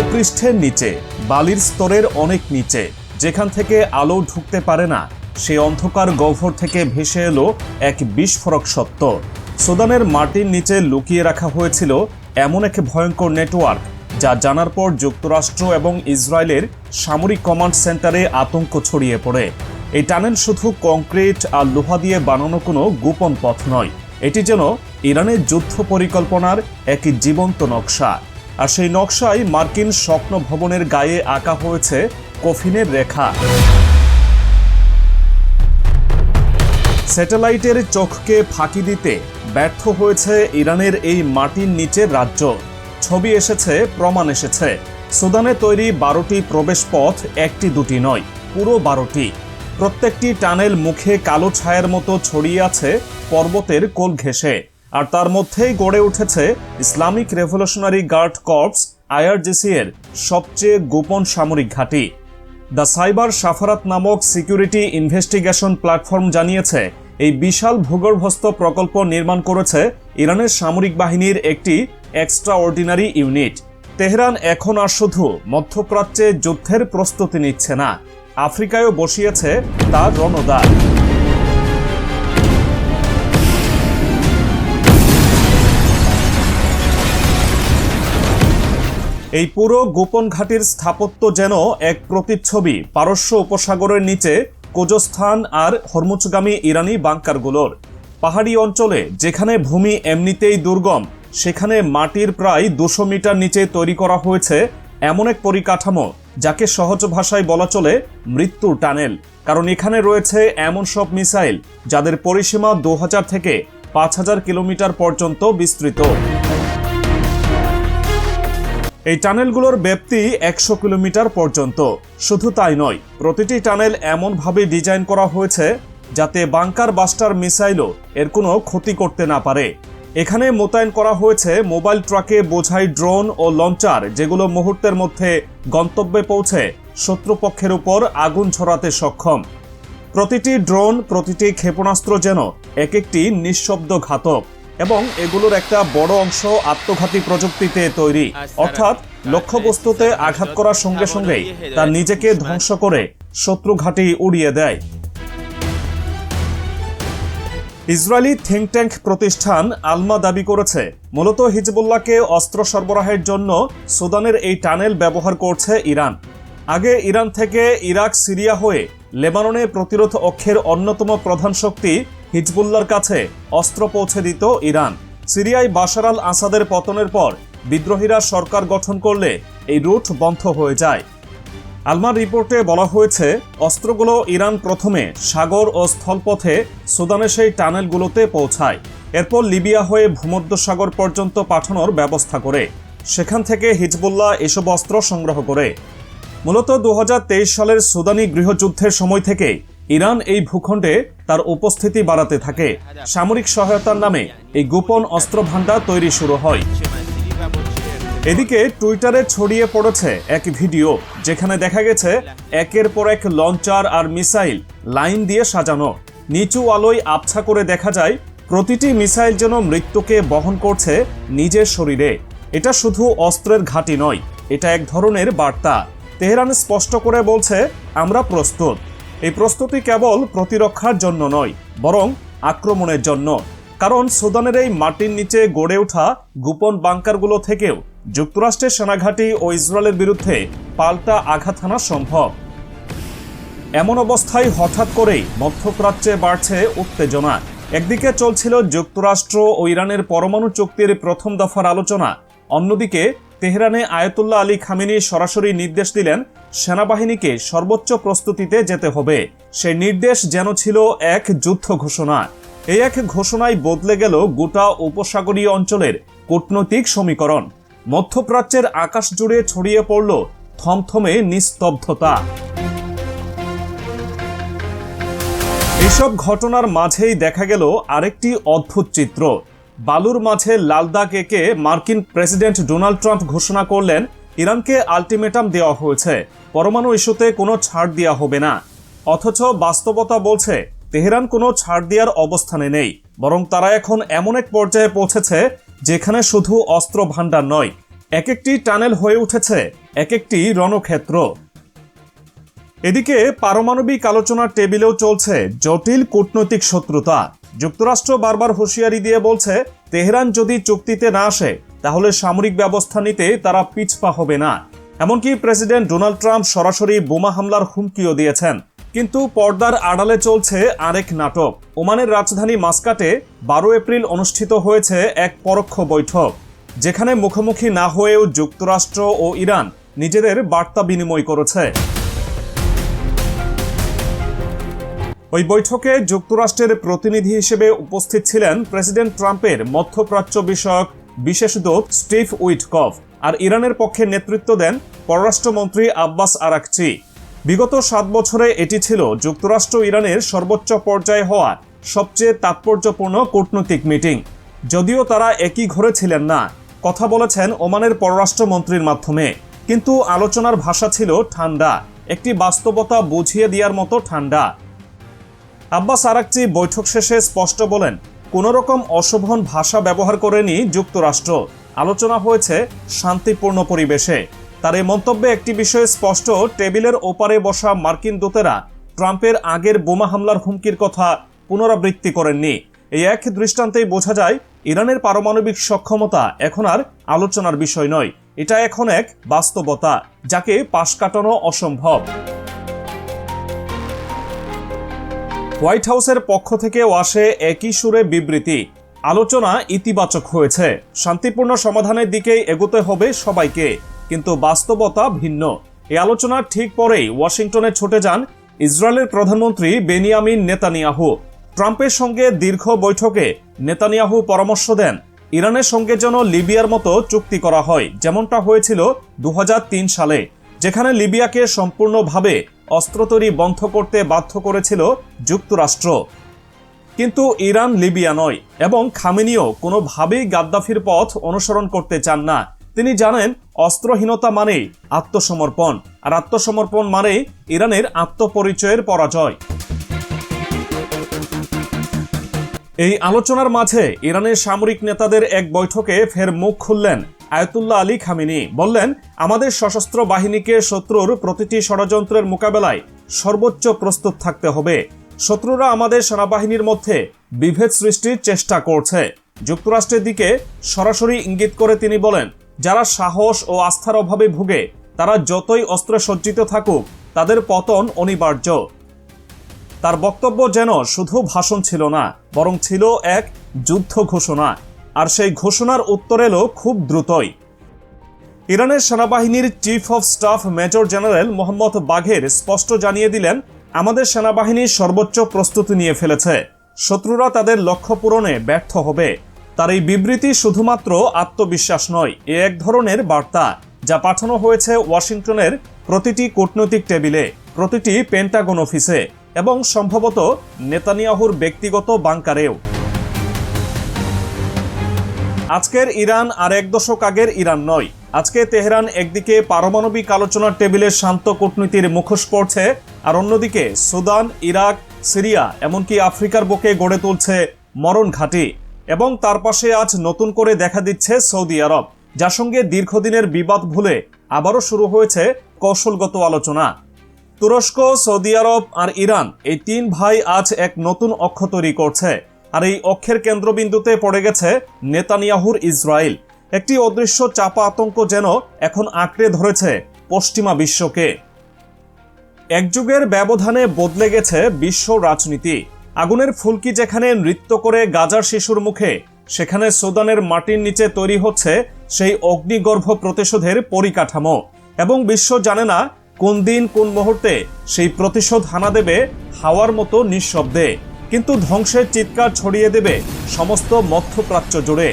ভূপৃষ্ঠের নিচে, বালির স্তরের অনেক নিচে। যেখান থেকে আলো ঢুকতে পারে না সেই অন্ধকার গহ্বর থেকে ভেসে এলো এক বিস্ফোরক সত্য। সুদানের মাটির নিচে লুকিয়ে রাখা হয়েছিল এমন এক ভয়ঙ্কর নেটওয়ার্ক, যা জানার পর যুক্তরাষ্ট্র এবং ইসরায়েলের সামরিক কমান্ড সেন্টারে আতঙ্ক ছড়িয়ে পড়ে। এই টানেল শুধু কংক্রিট আর লোহা দিয়ে বানানো কোনো গোপন পথ নয়, এটি যেন ইরানের যুদ্ধ পরিকল্পনার এক জীবন্ত নকশা। আর সেই নকশায় মার্কিন স্বপ্ন ভবনের গায়ে আঁকা হয়েছে কফিনের রেখা। স্যাটেলাইটের চোখকে ফাঁকি দিতে ব্যর্থ হয়েছে ইরানের এই মাটির নিচের রাজ্য। ছবি এসেছে, প্রমাণ এসেছে। সুদানে তৈরি বারোটি প্রবেশ পথ একটি দুটি নয়, পুরো বারোটি। প্রত্যেকটি টানেল মুখে কালো ছায়ার মতো ছড়িয়ে আছে পর্বতের কোল ঘেঁষে। আর তার মধ্যেই গড়ে উঠেছে Islamic revolutionary guard corps IRGC এর সবচেয়ে গোপন সামরিক ঘাঁটি। দ্য সাইবার সাফারাত নামক সিকিউরিটি ইনভেস্টিগেশন প্ল্যাটফর্ম জানিয়েছে, এই বিশাল ভূগর্ভস্থ প্রকল্প নির্মাণ করেছে ইরানের সামরিক বাহিনীর একটি এক্সট্রা অর্ডিনারি ইউনিট। তেহরান এখন আর শুধু মধ্যপ্রাচ্যে যুদ্ধের প্রস্তুতি নিচ্ছে না, আফ্রিকায়ও বসিয়েছে তার রণদার এই পুরো গোপন ঘাটির স্থাপত্য যেন এক প্রতিচ্ছবি পারস্য উপসাগরের নিচে কোজস্থান আর হরমুজগামী ইরানি বাংকারগুলোর। পাহাড়ি অঞ্চলে যেখানে ভূমি এমনিতেই দুর্গম, সেখানে মাটির প্রায় দুশো মিটার নিচে তৈরি করা হয়েছে এমন এক পরিকাঠামো যাকে সহজ ভাষায় বলা চলে মৃত্যুর টানেল। কারণ এখানে রয়েছে এমন সব মিসাইল যাদের পরিসীমা দু হাজার থেকে পাঁচ হাজার কিলোমিটার পর্যন্ত বিস্তৃত। এই টানেলগুলোর ব্যাপ্তি একশো কিলোমিটার পর্যন্ত। শুধু তাই নয়, প্রতিটি টানেল এমনভাবে ডিজাইন করা হয়েছে যাতে বাংকার বাস্টার মিসাইলও এর কোনো ক্ষতি করতে না পারে। এখানে মোতায়েন করা হয়েছে মোবাইল ট্রাকে বোঝাই ড্রোন ও লঞ্চার যেগুলো মুহূর্তের মধ্যে গন্তব্যে পৌঁছে শত্রুপক্ষের উপর আগুন ছড়াতে সক্ষম। প্রতিটি ড্রোন, প্রতিটি ক্ষেপণাস্ত্র যেন এক একটি নিঃশব্দ ঘাতক এবং এগুলোর একটা বড় অংশ আত্মঘাতী প্রযুক্তিতে তৈরি। অর্থাৎ লক্ষ্যবস্তুতে আঘাত করার সঙ্গে সঙ্গেই তা নিজেকে ধ্বংস করে শত্রু ঘাঁটি উড়িয়ে দেয়। ইসরায়েলি থিঙ্ক ট্যাঙ্ক প্রতিষ্ঠান আলমা দাবি করেছে মূলত হিজবুল্লাহকে অস্ত্র সরবরাহের জন্য সুদানের এই টানেল ব্যবহার করছে ইরান। আগে ইরান থেকে ইরাক সিরিয়া হয়ে লেবাননে প্রতিরোধ অক্ষের অন্যতম প্রধান শক্তি হিজবুল্লার কাছে অস্ত্র পৌঁছে দিত ইরান। সিরিয়ায় বাশার আল আসাদের পতনের পর বিদ্রোহীরা সরকার গঠন করলে এই রুট বন্ধ হয়ে যায়। আলমার রিপোর্টে বলা হয়েছে, অস্ত্রগুলো ইরান প্রথমে সাগর ও স্থলপথে সুদানে সেই টানেলগুলোতে পৌঁছায়। এরপর লিবিয়া হয়ে ভূমধ্যসাগর পর্যন্ত পাঠানোর ব্যবস্থা করে। সেখান থেকে হিজবুল্লাহ এসব অস্ত্র সংগ্রহ করে। মূলত দু হাজার তেইশ সালের সুদানি গৃহযুদ্ধের সময় থেকে ইরান এই ভূখণ্ডে তার উপস্থিতি বাড়াতে থাকে। সামরিক সহায়তার নামে এই গোপন অস্ত্র ভাণ্ডার তৈরি শুরু হয়। এদিকে টুইটারে ছড়িয়ে পড়েছে এক ভিডিও, যেখানে দেখা গেছে একের পর এক লঞ্চার আর মিসাইল লাইন দিয়ে সাজানো। নিচু আলোয় আবছা করে দেখা যায়, প্রতিটি মিসাইল যেন মৃত্যুকে বহন করছে নিজের শরীরে। এটা শুধু অস্ত্রের ঘাঁটি নয়, এটা এক ধরনের বার্তা। তেহরান স্পষ্ট করে বলছে, আমরা প্রস্তুত। এই প্রস্তুতি কেবল প্রতিরক্ষার জন্য নয়, বরং আক্রমণের জন্য। কারণ সুদানের এই মাটির নিচে গড়ে ওঠা গোপন বাংকারগুলো থেকেও যুক্তরাষ্ট্রের সেনাঘাঁটি ও ইসরায়েলের বিরুদ্ধে পাল্টা আঘাত হানা সম্ভব। এমন অবস্থায় হঠাৎ করেই মধ্যপ্রাচ্যে বাড়ছে উত্তেজনা। একদিকে চলছিল যুক্তরাষ্ট্র ও ইরানের পরমাণু চুক্তির প্রথম দফার আলোচনা, অন্যদিকে তেহরানে আয়াতুল্লাহ আলী খামিনি সরাসরি নির্দেশ দিলেন সেনাবাহিনীকে সর্বোচ্চ প্রস্তুতিতে যেতে হবে। সেই নির্দেশ যেন ছিল এক যুদ্ধ ঘোষণা। এই এক ঘোষণায় বদলে গেল গোটা উপসাগরীয় অঞ্চলের কূটনৈতিক সমীকরণ। মধ্যপ্রাচ্যের আকাশ জুড়ে ছড়িয়ে পড়ল থমথমে নিস্তব্ধতা। এসব ঘটনার মাঝেই দেখা গেল আরেকটি অদ্ভুত চিত্র। বালুর মাঝে লাল দাগ এঁকে মার্কিন প্রেসিডেন্ট ডোনাল্ড ট্রাম্প ঘোষণা করলেন ইরানকে আলটিমেটাম দেওয়া হয়েছে। পরমাণু ইস্যুতে কোনো ছাড় দেওয়া হবে না। অথচ বাস্তবতা বলছে, তেহরান কোনো ছাড় দেওয়ার অবস্থানে নেই। বরং তারা এখন এমন এক পর্যায়ে পৌঁছেছে, যেখানে শুধু অস্ত্র ভাণ্ডার নয়, এক একটি টানেল হয়ে উঠেছে, এক একটি রণক্ষেত্র। এদিকে পারমাণবিক আলোচনার টেবিলেও চলছে জটিল কূটনৈতিক শত্রুতা। যুক্তরাষ্ট্র বারবার হুঁশিয়ারি দিয়ে বলছে, তেহরান যদি চুক্তিতে না আসে তাহলে সামরিক ব্যবস্থা নিতে তারা পিছপা হবে না। এমনকি প্রেসিডেন্ট ডোনাল্ড ট্রাম্প সরাসরি বোমা হামলার হুমকিও দিয়েছেন। কিন্তু পর্দার আড়ালে চলছে আরেক নাটক। ওমানের রাজধানী মাস্কাটে বারো এপ্রিল অনুষ্ঠিত হয়েছে এক পরোক্ষ বৈঠক, যেখানে মুখোমুখি না হয়েও যুক্তরাষ্ট্র ও ইরান নিজেদের বার্তা বিনিময় করেছে। ওই বৈঠকে যুক্তরাষ্ট্রের প্রতিনিধি হিসেবে উপস্থিত ছিলেন প্রেসিডেন্ট ট্রাম্পের মধ্যপ্রাচ্য বিষয়ক বিশেষ দূত স্টিভ উইটকফ আর ইরানের পক্ষে নেতৃত্ব দেন পররাষ্ট্রমন্ত্রী আব্বাস আরাকচি। বিগত সাত বছরে এটি ছিল যুক্তরাষ্ট্র ইরানের সর্বোচ্চ পর্যায়ে হওয়া সবচেয়ে তাৎপর্যপূর্ণ কূটনৈতিক মিটিং। যদিও তারা একই ঘরে ছিলেন না, কথা বলেছেন ওমানের পররাষ্ট্রমন্ত্রীর মাধ্যমে। কিন্তু আলোচনার ভাষা ছিল ঠান্ডা, একটি বাস্তবতা বুঝিয়ে দেওয়ার মতো ঠান্ডা। আব্বাস আরাকচি বৈঠক শেষে স্পষ্ট বলেন কোন রকম অশোভন ভাষা ব্যবহার করেনি যুক্তরাষ্ট্র। আলোচনা হয়েছে শান্তিপূর্ণ পরিবেশে। তার এই মন্তব্যে একটি বিষয়ে স্পষ্ট, টেবিলের ওপারে বসা মার্কিন দূতেরা ট্রাম্পের আগের বোমা হামলার হুমকির কথা পুনরাবৃত্তি করেননি। এই এক দৃষ্টান্তেই বোঝা যায়, ইরানের পারমাণবিক সক্ষমতা এখন আর আলোচনার বিষয় নয়। এটা এখন এক বাস্তবতা, যাকে পাশ কাটানো অসম্ভব। হোয়াইট হাউসের পক্ষ থেকেও আসে একই সুরে বিবৃতি। আলোচনা ইতিবাচক হয়েছে। শান্তিপূর্ণ সমাধানের দিকেই এগোতে হবে সবাইকে, কিন্তু বাস্তবতা ভিন্ন। এই আলোচনার ঠিক পরেই ওয়াশিংটনে ছুটে যান ইসরায়েলের প্রধানমন্ত্রী বেনিয়ামিন নেতানিয়াহু। ট্রাম্পের সঙ্গে দীর্ঘ বৈঠকে নেতানিয়াহু পরামর্শ দেন, ইরানের সঙ্গে যেন লিবিয়ার মতো চুক্তি করা হয়, যেমনটা হয়েছিল দু হাজার তিন সালে, যেখানে লিবিয়াকে সম্পূর্ণভাবে অস্ত্র তৈরি বন্ধ করতে বাধ্য করেছিল যুক্তরাষ্ট্র। কিন্তু ইরান, লিবিয়া নয় এবং খামেনিও কোনোভাবেই গাদ্দাফির পথ অনুসরণ করতে চান না। তিনি জানেন, অস্ত্রহীনতা মানেই আত্মসমর্পণ, আর আত্মসমর্পণ মানেই ইরানের আত্মপরিচয়ের পরাজয়। এই আলোচনার মাঝে ইরানের সামরিক নেতাদের এক বৈঠকে ফের মুখ খুললেন আয়তুল্লাহ আলী খামিনি বললেন, আমাদের সশস্ত্র বাহিনীকে শত্রুর প্রতিটি ষড়যন্ত্রের মোকাবেলায় সর্বোচ্চ প্রস্তুত থাকতে হবে। শত্রুরা আমাদের সেনাবাহিনীর মধ্যে বিভেদ সৃষ্টির চেষ্টা করছে। যুক্তরাষ্ট্রের দিকে সরাসরি ইঙ্গিত করে তিনি বলেন, যারা সাহস ও আস্থার অভাবে ভুগে, তারা যতই অস্ত্রে সজ্জিত থাকুক, তাদের পতন অনিবার্য। তার বক্তব্য যেন শুধু ভাষণ ছিল না, বরং ছিল এক যুদ্ধ ঘোষণা। আর সেই ঘোষণার উত্তর এলো খুব দ্রুতই। ইরানের সেনাবাহিনীর chief of staff major general Mohammad Bagheri স্পষ্ট জানিয়ে দিলেন, আমাদের সেনাবাহিনী সর্বোচ্চ প্রস্তুতি নিয়ে ফেলেছে। শত্রুরা তাদের লক্ষ্য পূরণে ব্যর্থ হবে। তার এই বিবৃতি শুধুমাত্র আত্মবিশ্বাস নয়, এ এক ধরনের বার্তা, যা পাঠানো হয়েছে ওয়াশিংটনের প্রতিটি কূটনৈতিক টেবিলে, প্রতিটি পেন্টাগন অফিসে এবং সম্ভবত নেতানিয়াহুর ব্যক্তিগত বাংকারেও। আজকের ইরান আর এক দশক আগের ইরান নয়। আজকে তেহরান একদিকে পারমাণবিক আলোচনার টেবিলে শান্ত কূটনীতির মুখোশ পড়ছে, আর অন্যদিকে সুদান, ইরাক, সিরিয়া, এমনকি আফ্রিকার বুকে গড়ে তুলছে মরণ ঘাঁটি। এবং তার পাশে আজ নতুন করে দেখা দিচ্ছে সৌদি আরব, যার সঙ্গে দীর্ঘদিনের বিবাদ ভুলে আবারও শুরু হয়েছে কৌশলগত আলোচনা। তুরস্ক, সৌদি আরব আর ইরান, এই তিন ভাই আজ এক নতুন অক্ষ তৈরি করছে। আর এই অক্ষের কেন্দ্রবিন্দুতে পড়ে গেছে নেতানিয়াহুর ইসরায়েল। একটি অদৃশ্য চাপা আতঙ্ক যেন এখন আঁকড়ে ধরেছে পশ্চিমা বিশ্বকে। এক যুগের ব্যবধানে বদলে গেছে বিশ্ব রাজনীতি। আগুনের ফুলকি যেখানে নৃত্য করে গাজার শিশুর মুখে, সেখানে সুদানের মাটির নিচে তৈরি হচ্ছে সেই অগ্নিগর্ভ প্রতিশোধের পরিকাঠামো। এবং বিশ্ব জানে না কোন দিন কোন মুহূর্তে সেই প্রতিশোধ হানা দেবে হাওয়ার মতো নিঃশব্দে। কিন্তু ধ্বংসের চিৎকার ছড়িয়ে দেবে সমস্ত মধ্যপ্রাচ্য জুড়ে।